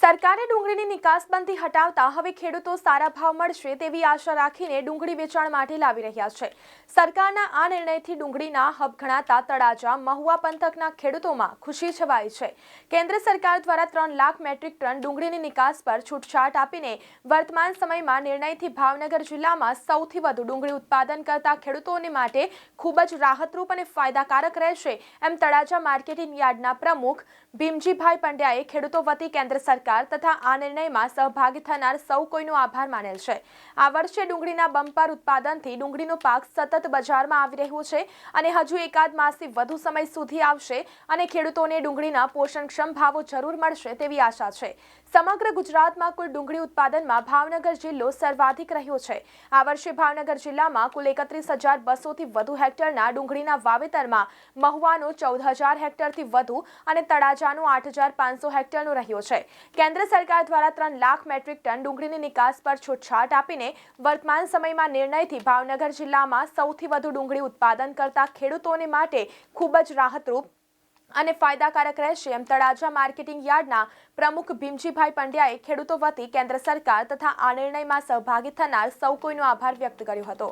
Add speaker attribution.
Speaker 1: સરકારે ડુંગળીની નિકાસબંધી હટાવતા હવે ખેડૂતો સારા ભાવ મળશે તેવી આશા રાખીને ડુંગળી વેચાણ માટે લાવી રહ્યા છે. સરકારના આ નિર્ણયથી ડુંગળીના હબ ગણાતા તળાજા, મહુવા પંથકના ખેડૂતોમાં ખુશી છવાઈ છે. કેન્દ્ર સરકાર દ્વારા ત્રણ લાખ મેટ્રિક ટન ડુંગળીની નિકાસ પર છૂટછાટ આપીને વર્તમાન સમયમાં નિર્ણયથી ભાવનગર જિલ્લામાં સૌથી વધુ ડુંગળી ઉત્પાદન કરતા ખેડૂતોને માટે ખૂબ જ રાહતરૂપ અને ફાયદાકારક રહેશે એમ તળાજા માર્કેટિંગ યાર્ડના પ્રમુખ ભીમજીભાઈ પંડ્યાએ ખેડૂતો વતી કેન્દ્ર સરકાર તથા આ નિર્ણયમાં સહભાગી થનાર સૌ કોઈનો આભાર માનેલ છે. આ વર્ષે ડુંગળીના બમ્પર ઉત્પાદનથી ડુંગળીનો પાક સતત બજારમાં આવી રહ્યો છે અને હજુ એકાદ માસથી વધુ સમય સુધી આવશે અને ખેડૂતોને ડુંગળીના પોષણક્ષમ ભાવો જરૂર મળશે તેવી આશા છે. સમગ્ર ગુજરાતમાં કુલ ડુંગળી ઉત્પાદનમાં ભાવનગર જિલ્લો સર્વાધિક રહ્યો છે. આ વર્ષે ભાવનગર જિલ્લામાં કુલ એકત્રીસ હજાર બસોથી વધુ હેક્ટરના ડુંગળીના વાવેતરમાં મહુવાનો ચૌદ હજાર હેક્ટરથી વધુ અને તળાજાનો આઠ હજાર પાંચસો હેક્ટરનો રહ્યો છે. કેન્દ્ર સરકાર દ્વારા ત્રણ લાખ મેટ્રિક ટન ડુંગળીની નિકાસ પર છૂટછાટ આપીને વર્તમાન સમયમાં નિર્ણયથી ભાવનગર જિલ્લામાં સૌથી વધુ ડુંગળી ઉત્પાદન કરતા ખેડૂતોને માટે ખૂબ જ રાહતરૂપ અને ફાયદાકારક રહેશે એમ તળાજા માર્કેટિંગ યાર્ડના પ્રમુખ ભીમજીભાઈ પંડ્યાએ ખેડૂતો વતી કેન્દ્ર સરકાર તથા આ નિર્ણયમાં સહભાગી થનાર સૌ કોઈનો આભાર વ્યક્ત કર્યો હતો.